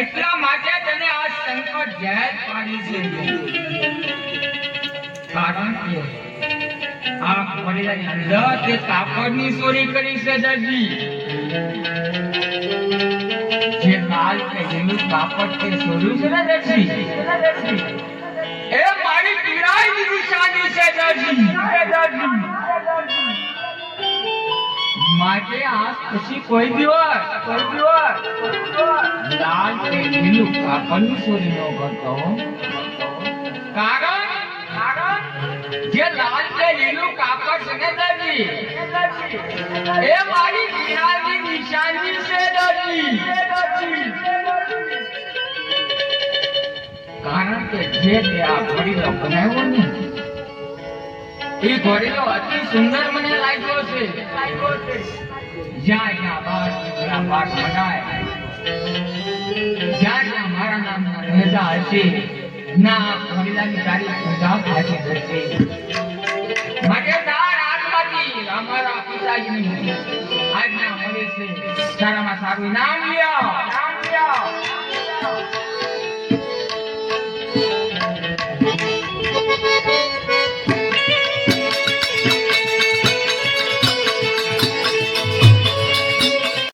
એટલા માટે તને આ સંકટ જાહેર પાડી છે કારણ કે આ ઘડીલાની અંદર કાપડની ચોરી કરી છે દરજી કાપડ તે ચોર્યું છે ને દરજી એ મારી પીડાઈની નિશાની છે દરજી માટે આ પછી કોઈ દિવસ કોઈ દિવસ. લાલ કે લીલું કાપડની ચોરી ન કરતો કારણ? જે લાલ કે લીલું કાપડ છે ને દરજી એ મારી પીડાઈની જે તે આ ઘોડીલો બનાવ્યો ને? એ ઘોડીલો અતિ સુંદર મને લાગ્યો છે. જ્યાં જ્યાં બાર દીકરા પાઠ મનાય જ્યાં જ્યાં મારા નામના રહેતા હશે, ના ઘડીલાની તારી પૂજા થાશે થશે માટે તાર આત્માથી અમારા પિતાજીની આજ્ઞા મળે છે. સારામાં સારું નામ લ્યો. નામ